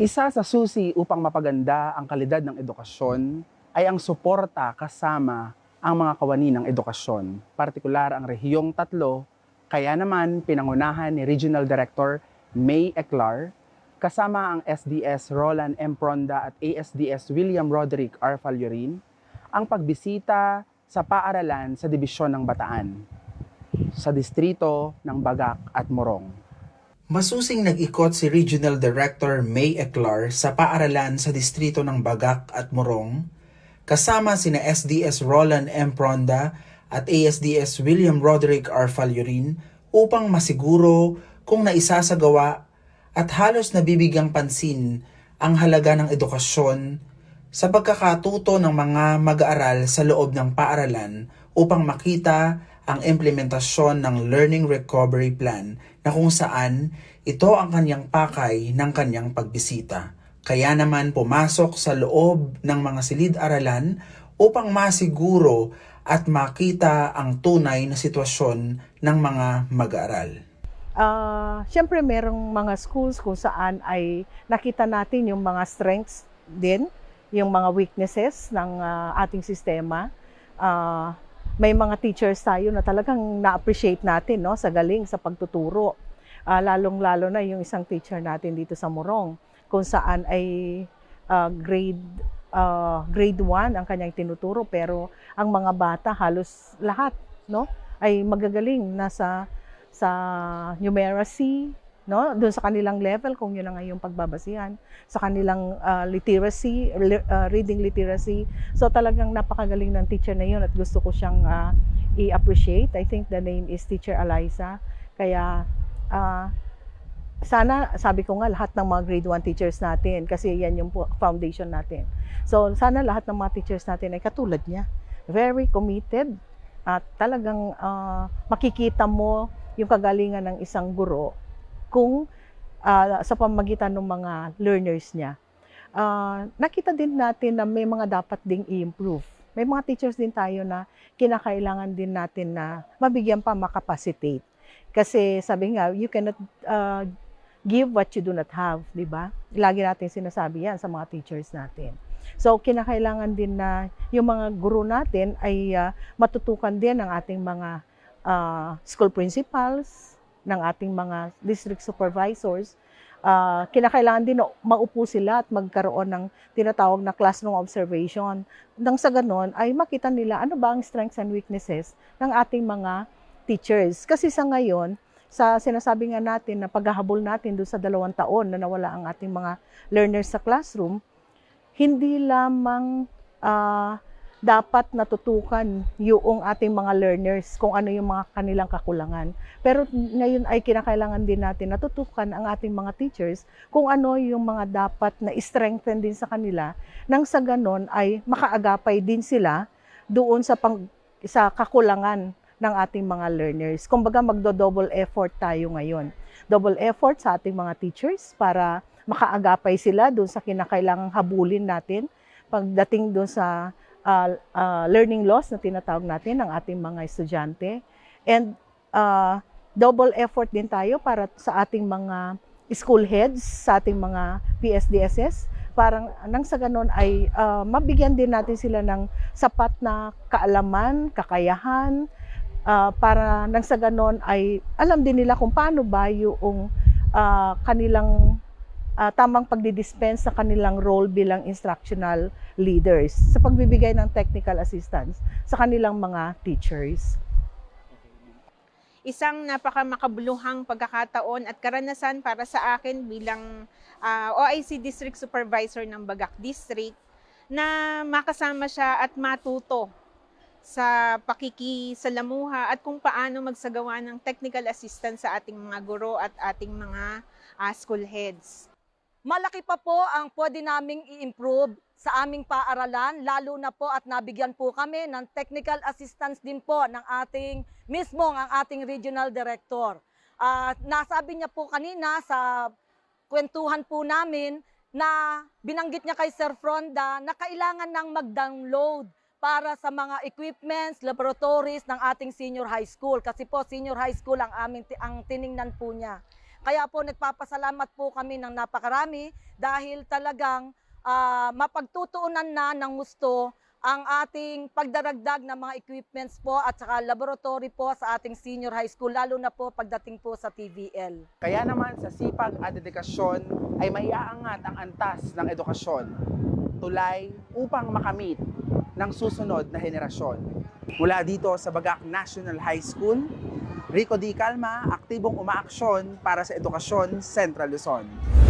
Isa sa susi upang mapaganda ang kalidad ng edukasyon ay ang suporta kasama ang mga kawani ng edukasyon, partikular ang rehiyong tatlo, kaya naman pinangunahan ni Regional Director May Eclar kasama ang SDS Roland M. Pronda at ASDS William Roderick R. Falyorin ang pagbisita sa paaralan sa Dibisyon ng Bataan sa distrito ng Bagak at Morong. Masusing nag-ikot si Regional Director May Eclar sa paaralan sa distrito ng Bagak at Morong, kasama sina SDS Roland M. Pronda at ASDS William Roderick R. Falyorin upang masiguro kung naisasagawa at halos nabibigyang pansin ang halaga ng edukasyon sa pagkakatuto ng mga mag-aaral sa loob ng paaralan upang makita ang implementasyon ng Learning Recovery Plan na kung saan ito ang kanyang pakay ng kanyang pagbisita. Kaya naman pumasok sa loob ng mga silid-aralan upang masiguro at makita ang tunay na sitwasyon ng mga mag-aaral. Ah, Siyempre, merong mga schools kung saan ay nakita natin yung mga strengths din, yung mga weaknesses ng ah, ating sistema. Ah, may mga teachers tayo na talagang na-appreciate natin no, sa galing, sa pagtuturo. Ah, lalong-lalo na yung isang teacher natin dito sa Morong, kung saan ay ah, grade ah, grade 1 ang kanyang tinuturo pero ang mga bata halos lahat no ay magagaling nasa sa numeracy, no? Doon sa kanilang level kung yun ang yung pagbabasihan, sa kanilang ah, literacy, li- ah, reading literacy. So talagang napakagaling ng teacher na yun at gusto ko siyang ah, i-appreciate. I think the name is Teacher Eliza. Kaya ah, sana, sabi ko nga, lahat ng mga grade 1 teachers natin, kasi yan yung foundation natin. So, sana lahat ng mga teachers natin ay katulad niya. Very committed at talagang ah, makikita mo yung kagalingan ng isang guro kung ah, sa pamagitan ng mga learners niya. Ah, nakita din natin na may mga dapat ding i-improve. May mga teachers din tayo na kinakailangan din natin na mabigyan pa makapacitate. Kasi sabi nga, you cannot ah, give what you do not have, di ba? Lagi natin sinasabi yan sa mga teachers natin. So, kinakailangan din na yung mga guro natin ay ah, matutukan din ng ating mga ah, school principals, ng ating mga district supervisors. Ah, kinakailangan din maupo sila at magkaroon ng tinatawag na classroom observation. Nang sa ganon ay makita nila ano ba ang strengths and weaknesses ng ating mga teachers. Kasi sa ngayon, sa sinasabi nga natin na paghahabol natin doon sa dalawang taon na nawala ang ating mga learners sa classroom, hindi lamang ah, dapat natutukan yung ating mga learners kung ano yung mga kanilang kakulangan. Pero ngayon ay kinakailangan din natin natutukan ang ating mga teachers kung ano yung mga dapat na strengthen din sa kanila nang sa ganon ay makaagapay din sila doon sa pang, sa kakulangan ng ating mga learners. Kumbaga magdo-double effort tayo ngayon. Double effort sa ating mga teachers para makaagapay sila doon sa kinakailangang habulin natin pagdating doon sa uh, uh, learning loss na tinatawag natin ng ating mga estudyante. And uh, double effort din tayo para sa ating mga school heads, sa ating mga PSDSS, parang nang sa ganon ay uh, mabigyan din natin sila ng sapat na kaalaman, kakayahan, uh, para nang sa ganon ay alam din nila kung paano ba yung uh, kanilang uh, tamang pagdidispense sa kanilang role bilang instructional leaders sa pagbibigay ng technical assistance sa kanilang mga teachers. isang napakamakabuluhang pagkakataon at karanasan para sa akin bilang ah, OIC District Supervisor ng Bagak District na makasama siya at matuto sa pakikisalamuha at kung paano magsagawa ng technical assistance sa ating mga guro at ating mga ah, school heads. Malaki pa po ang pwede naming i-improve sa aming paaralan, lalo na po at nabigyan po kami ng technical assistance din po ng ating mismong ang ating regional director. Ah, nasabi niya po kanina sa kwentuhan po namin na binanggit niya kay Sir Fronda na kailangan nang mag-download para sa mga equipments, laboratories ng ating senior high school kasi po senior high school ang aming ang tiningnan po niya. Kaya po nagpapasalamat po kami ng napakarami dahil talagang ah, mapagtutuunan na ng gusto ang ating pagdaragdag ng mga equipments po at saka laboratory po sa ating senior high school, lalo na po pagdating po sa TVL. Kaya naman sa sipag at dedikasyon ay maiaangat ang antas ng edukasyon, tulay upang makamit ng susunod na henerasyon. Mula dito sa Bagak National High School, Rico Di Calma, aktibong umaaksyon para sa edukasyon Central Luzon.